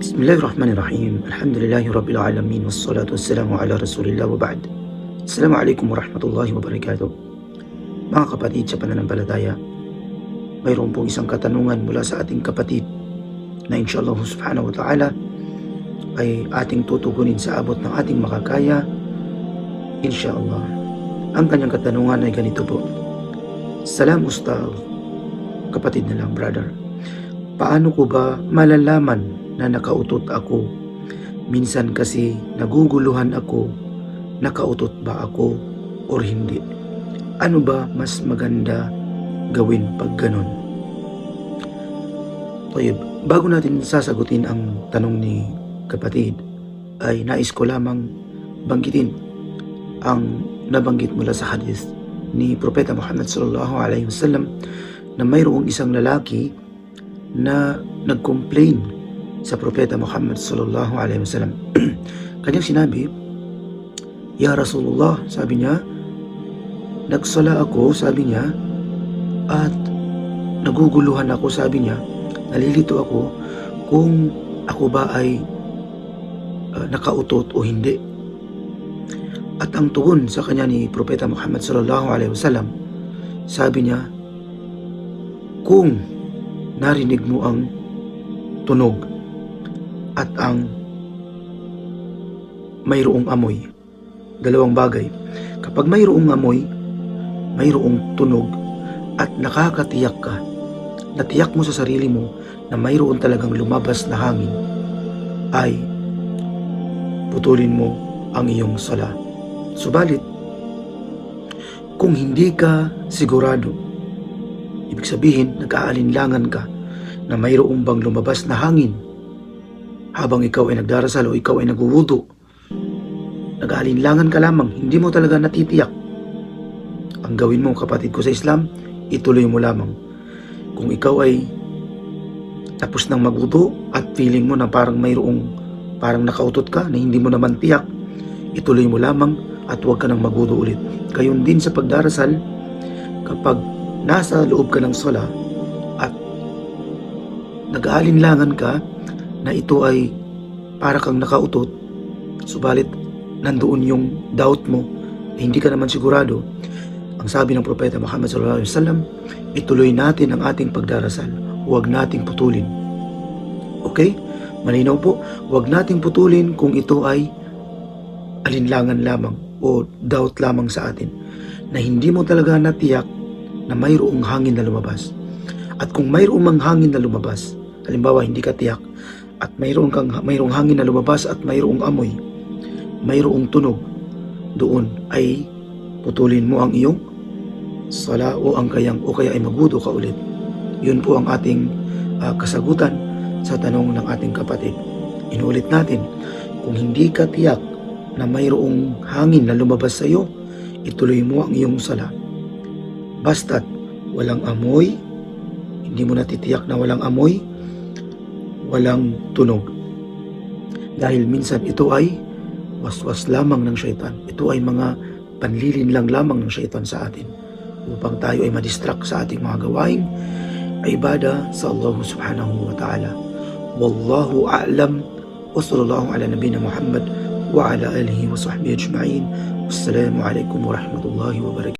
Bismillahirrahmanirrahim. Alhamdulillahi Rabbil Alamin. Wassalatu wassalamu ala Rasulillah wa ba'd. Assalamualaikum warahmatullahi wabarakatuh. Mga kapatid sa pananampalataya, mayroon pong isang katanungan mula sa ating kapatid na inshallah subhanahu wa ta'ala ay ating tutugunin sa abot ng ating makakaya inshallah. Ang kanyang katanungan ay ganito po. Salam Ustaz, kapatid na lang brother. Paano ko ba malalaman na nakautot ako? Minsan kasi naguguluhan ako, nakautot ba ako or hindi? Ano ba mas maganda gawin pag ganon? Toyib, bago natin sasagutin ang tanong ni kapatid, ay nais ko lamang banggitin ang nabanggit mula sa hadith ni Propeta Muhammad sallallahu alaihi wasallam na mayroong isang lalaki na nag-complain sa Propeta Muhammad sallallahu alaihi wasallam. Kanyang sinabi, Ya Rasulullah, sabi niya, nagsala ako, sabi niya, at naguguluhan ako, sabi niya, nalilito ako kung ako ba ay uh, nakautot o hindi. At ang tugon sa kanya ni Propeta Muhammad sallallahu alaihi wasallam, sabi niya, kung narinig mo ang tunog at ang mayroong amoy, dalawang bagay. Kapag mayroong amoy, mayroong tunog at nakakatiyak ka, natiyak mo sa sarili mo na mayroon talagang lumabas na hangin, ay putulin mo ang iyong sala. Subalit, kung hindi ka sigurado, ibig sabihin nag-aalinlangan ka na mayroong bang lumabas na hangin habang ikaw ay nagdarasal o ikaw ay naguwudo, nag-aalinlangan ka lamang, hindi mo talaga natitiyak. Ang gawin mo kapatid ko sa Islam, ituloy mo lamang. Kung ikaw ay tapos nang magwudo at feeling mo na parang mayroong parang nakautot ka na hindi mo naman tiyak, ituloy mo lamang at huwag ka nang magwudo ulit. Gayon din sa pagdarasal, kapag nasa loob ka ng sala at nag-aalinlangan ka na ito ay para kang nakautot, subalit nandoon yung doubt mo na hindi ka naman sigurado, ang sabi ng Propeta Muhammad sallallahu alaihi wasallam, ituloy natin ang ating pagdarasal. Huwag nating putulin. Okay? Malinaw po, huwag nating putulin kung ito ay alinlangan lamang o doubt lamang sa atin na hindi mo talaga natiyak na mayroong hangin na lumabas. At kung mayroong mang hangin na lumabas, halimbawa hindi ka tiyak at mayroong kang mayroong hangin na lumabas at mayroong amoy, mayroong tunog, doon ay putulin mo ang iyong sala o ang kayang o kaya ay magudo ka ulit. Yun po ang ating uh, kasagutan sa tanong ng ating kapatid. Inulit natin, kung hindi ka tiyak na mayroong hangin na lumabas sa iyo, ituloy mo ang iyong sala. Basta't walang amoy, hindi mo natitiyak na walang amoy, walang tunog. Dahil minsan ito ay waswas lamang ng syaitan. Ito ay mga panlilin lang lamang ng syaitan sa atin upang tayo ay madistract sa ating mga gawaing ibada sa Allah subhanahu wa ta'ala. Wallahu a'lam wa sallallahu ala nabina Muhammad wa ala alihi wa sahbihi ajma'in. Wassalamu alaikum wa rahmatullahi wa barakatuh.